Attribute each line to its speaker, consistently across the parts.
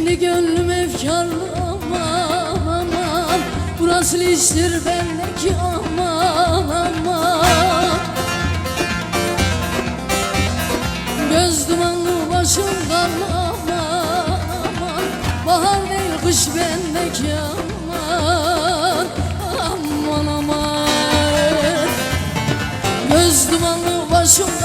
Speaker 1: gönlüm efkarlı aman aman. Bu nasıl iştir bendeki aman aman. Göz dumanlı başımdan aman aman. Bahar değil kış bendeki aman. Aman aman. Göz dumanlı başımdan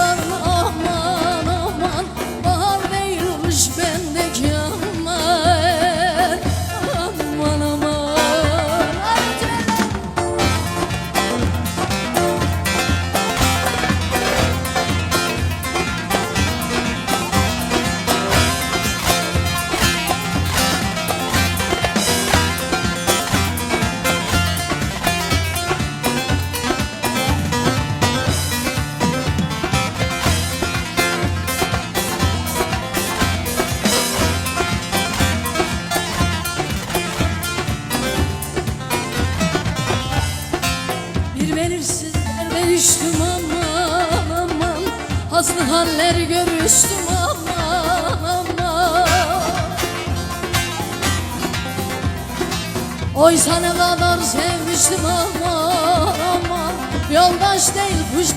Speaker 1: Haslı haller görüştüm aman aman Oysa ne kadar sevmiştim aman aman Yoldaş değil kuş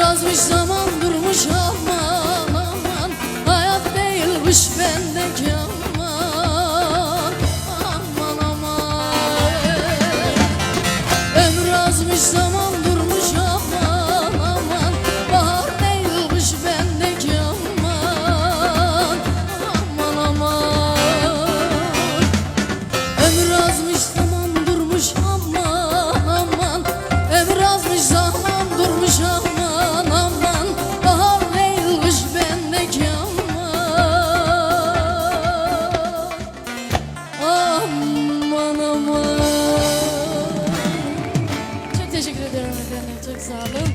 Speaker 1: Birazmış zaman durmuş aman aman. Hayat değilmiş bendeki aman. Aman aman. Ömür azmış zaman durmuş aman aman. Bahar değilmiş bendeki aman. Aman aman. Ömür azmış zaman Sağ olun.